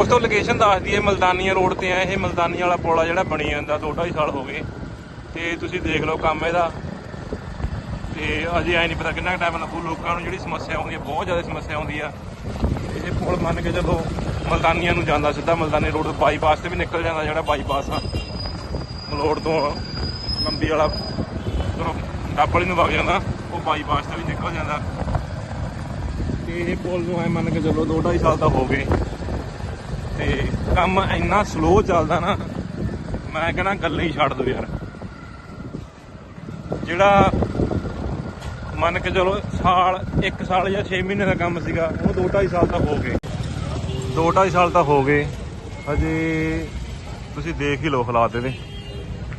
ਦੋਸਤੋ ਲੋਕੇਸ਼ਨ ਦੱਸ ਦਈਏ, ਮਲਦਾਨੀਆ ਰੋਡ ਤੇ ਆ ਇਹ ਮਲਦਾਨੀ ਵਾਲਾ ਪੁਲ ਆ ਜਿਹੜਾ ਬਣੀ ਜਾਂਦਾ, ਦੋ ਢਾਈ ਸਾਲ ਹੋ ਗਏ। ਤੇ ਤੁਸੀਂ ਦੇਖ ਲਓ ਕੰਮ ਇਹਦਾ। ਤੇ ਅਜੇ ਐ ਨਹੀਂ ਪਤਾ ਕਿੰਨਾ ਟਾਈਮ ਲੱਗੂ, ਲੋਕਾਂ ਨੂੰ ਜਿਹੜੀ ਸਮੱਸਿਆ ਆਉਂਦੀ ਹੈ ਬਹੁਤ ਜ਼ਿਆਦਾ ਸਮੱਸਿਆ ਆਉਂਦੀ ਆ। ਇਹ ਪੁਲ ਮੰਨ ਕੇ ਚੱਲੋ, ਮਲਦਾਨੀਆਂ ਨੂੰ ਜਾਂਦਾ ਸਿੱਧਾ ਮਲਦਾਨੀ ਰੋਡ ਬਾਈਪਾਸ ਤੇ ਵੀ ਨਿਕਲ ਜਾਂਦਾ ਜਿਹੜਾ ਬਾਈਪਾਸ ਆ। ਮਲੋੜ ਤੋਂ ਲੰਬੀ ਵਾਲਾ ਤੋਂ ਡਾਬਲੀ ਨੂੰ ਵਗ ਜਾਂਦਾ, ਉਹ ਬਾਈਪਾਸ ਤੇ ਵੀ ਨਿਕਲ ਜਾਂਦਾ। ਤੇ ਇਹ ਪੁਲ ਨੂੰ ਐ ਮੰਨ ਕੇ ਚੱਲੋ 2.5 ਸਾਲ ਦਾ ਹੋ ਗਏ। ਤੇ ਕੰਮ ਇੰਨਾ ਸਲੋ ਚੱਲਦਾ ਨਾ, ਮੈਂ ਕਹਿੰਦਾ ਗੱਲਾਂ ਹੀ ਛੱਡ ਦੋ ਯਾਰ। ਜਿਹੜਾ ਮੰਨ ਕੇ ਚਲੋ ਸਾਲ 1 ਸਾਲ ਜਾਂ 6 ਮਹੀਨੇ ਦਾ ਕੰਮ ਸੀਗਾ, ਉਹ 2.5 ਸਾਲ ਤਾਂ ਹੋ ਗਏ। 2.5 ਸਾਲ ਤਾਂ ਹੋ ਗਏ। ਹਜੇ ਤੁਸੀਂ ਦੇਖ ਹੀ ਲਓ ਹਾਲਾਤ ਇਹਦੇ।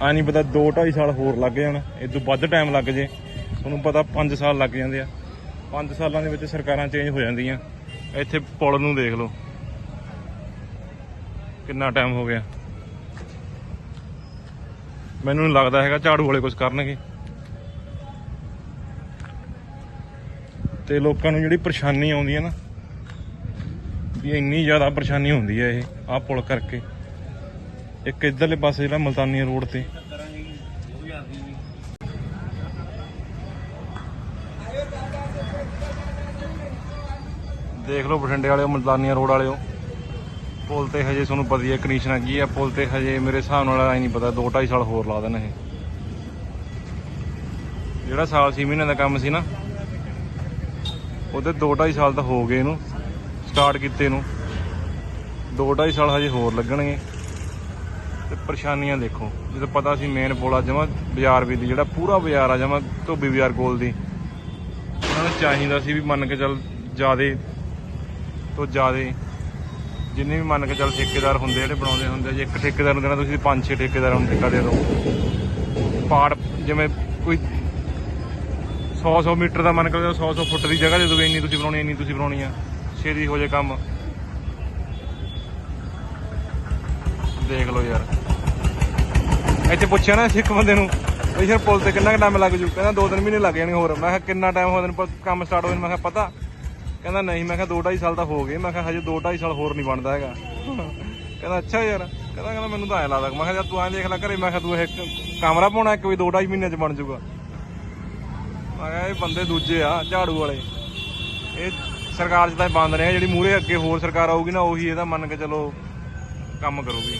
ਆ ਨਹੀਂ ਪਤਾ 2.5 ਸਾਲ ਹੋਰ ਲੱਗ ਜਾਣ ਇਹ ਤੋਂ ਵੱਧ ਟਾਈਮ ਲੱਗ ਜੇ। ਤੁਹਾਨੂੰ ਪਤਾ 5 ਸਾਲ ਲੱਗ ਜਾਂਦੇ ਆ। 5 ਸਾਲਾਂ ਦੇ ਵਿੱਚ ਸਰਕਾਰਾਂ ਚੇਂਜ ਹੋ ਜਾਂਦੀਆਂ। ਇੱਥੇ ਪੁਲ ਨੂੰ ਦੇਖ ਲਓ। ਕਿੰਨਾ ਟਾਈਮ ਹੋ ਗਿਆ। ਮੈਨੂੰ ਨਹੀਂ ਲੱਗਦਾ ਹੈਗਾ ਝਾੜੂ ਵਾਲੇ ਕੁਝ ਕਰਨਗੇ। ਤੇ ਲੋਕਾਂ ਨੂੰ ਜਿਹੜੀ ਪਰੇਸ਼ਾਨੀ ਆਉਂਦੀ ਹੈ ਨਾ, ਵੀ ਇੰਨੀ ਜ਼ਿਆਦਾ ਪਰੇਸ਼ਾਨੀ ਹੁੰਦੀ ਹੈ ਇਹ, ਆਹ ਪੁਲ ਕਰਕੇ। ਇੱਕ ਇਧਰਲੇ ਪਾਸੇ ਜਿਹੜਾ ਮਲਤਾਨੀ ਰੋਡ ਤੇ। ਦੇਖ ਲਓ ਬਠਿੰਡੇ ਵਾਲਿਓ ਮਲਤਾਨੀਆ ਰੋਡ ਵਾਲਿਓ। ਪੁਲ ਤੇ ਹਜੇ ਤੁਹਾਨੂੰ ਪਤਾ ਹੀ ਹੈ ਕੰਡੀਸ਼ਨ ਕੀ ਹੈ, ਪੁਲ ਤੇ ਹਜੇ ਮੇਰੇ ਹਿਸਾਬ ਨਾਲ ਐ ਨਹੀਂ ਪਤਾ 2.5 ਸਾਲ ਹੋਰ ਲਾ ਦੇਣ ਇਹ। ਜਿਹੜਾ ਸਾਲ 6 ਮਹੀਨੇ ਦਾ ਕੰਮ ਸੀ ਨਾ, ਉਹਦੇ 2.5 ਸਾਲ ਤਾਂ ਹੋ ਗਏ ਇਹਨੂੰ ਸਟਾਰਟ ਕੀਤੇ ਨੂੰ। 2.5 ਸਾਲ ਹਜੇ ਹੋਰ ਲੱਗਣਗੇ। ਤੇ ਪਰੇਸ਼ਾਨੀਆਂ ਦੇਖੋ, ਜਦੋਂ ਪਤਾ ਸੀ ਮੇਨ ਪੋਲਾ ਜਮਾ ਬਾਜ਼ਾਰ ਵੀ ਦੀ, ਜਿਹੜਾ ਪੂਰਾ ਬਾਜ਼ਾਰ ਆ, ਜਮਾ ਧੋਬੀ ਬਾਜ਼ਾਰ ਕੋਲ ਦੀ। ਉਹਨਾਂ ਨੂੰ ਚਾਹੀਦਾ ਸੀ ਵੀ ਮੰਨ ਕੇ ਚੱਲ ਜਿਆਦੇ ਤੋਂ ਜਿਆਦੇ ਜਿੰਨੇ ਵੀ ਮੰਨ ਕੇ ਚੱਲ ਠੇਕੇਦਾਰ ਹੁੰਦੇ ਜਿਹੜੇ ਬਣਾਉਂਦੇ ਹੁੰਦੇ ਜੇ ਇੱਕ ਠੇਕੇਦਾਰ ਨੂੰ ਦੇਣਾ ਤੁਸੀਂ ਪੰਜ ਛੇ ਠੇਕੇਦਾਰਾਂ ਨੂੰ ਠੇਕਾ ਦੇ ਦਿਓ। ਪਾੜ, ਜਿਵੇਂ ਕੋਈ 100 100 ਮੀਟਰ ਦਾ ਮੰਨ ਕੇ 100 100 ਫੁੱਟ ਦੀ ਜਗ੍ਹਾ ਦੇ ਦੋਗੇ, ਇੰਨੀ ਤੁਸੀਂ ਬਣਾਉਣੀ, ਇੰਨੀ ਤੁਸੀਂ ਬਣਾਉਣੀ ਆ, ਛੇਤੀ ਹੋ ਜਾਏ ਕੰਮ। ਦੇਖ ਲਓ ਯਾਰ। ਇੱਥੇ ਪੁੱਛਿਆ ਨਾ ਸਿੱਖ ਬੰਦੇ ਨੂੰ, ਵੀ ਯਾਰ ਪੁਲ ਤੇ ਕਿੰਨਾ ਟਾਈਮ ਲੱਗ ਜੂ? ਕਹਿੰਦਾ ਦੋ ਤਿੰਨ ਮਹੀਨੇ ਲੱਗ ਜਾਣਗੇ ਹੋਰ। ਮੈਂ ਕਿਹਾ ਕਿੰਨਾ ਟਾਈਮ ਹੋ ਜਾਣ ਕੰਮ ਸਟਾਰਟ ਹੋ ਜਾਣ ਮੈਂ ਕਿਹਾ ਪਤਾ। ਕਹਿੰਦਾ ਨਹੀਂ, ਮੈਂ ਕਿਹਾ 2.5 ਸਾਲ ਤਾਂ ਹੋ ਗਏ, ਮੈਂ ਕਿਹਾ ਹਜੇ 2.5 ਸਾਲ ਹੋਰ ਨਹੀਂ ਬਣਦਾ ਹੈਗਾ। ਕਹਿੰਦਾ ਅੱਛਾ ਯਾਰ, ਕਹਿੰਦਾ ਕਹਿੰਦਾ ਮੈਨੂੰ ਤਾਂ ਐ ਲੱਗਦਾ, ਮੈਂ ਕਿਹਾ ਯਾਰ ਤੂੰ ਐਂ ਦੇਖ ਲੈ ਘਰੇ, ਮੈਂ ਕਿਹਾ ਤੂੰ ਇਹ ਕਮਰਾ ਪਾਉਣਾ, ਇੱਕ ਵੀ 2.5 ਮਹੀਨੇ ਚ ਬਣ ਜਾਊਗਾ। ਮੈਂ ਕਿਹਾ ਇਹ ਬੰਦੇ ਦੂਜੇ ਆ, ਝਾੜੂ ਵਾਲੇ। ਇਹ ਸਰਕਾਰ ਚ ਤਾਂ ਇਹ ਬੰਦ ਰਹੇ ਆ ਜਿਹੜੀ ਮੂਰੇ ਅੱਗੇ ਹੋਰ ਸਰਕਾਰ ਆਊਗੀ ਨਾ, ਉਹੀ ਇਹਦਾ ਮੰਨ ਕੇ ਚਲੋ ਕੰਮ ਕਰੂਗੀ।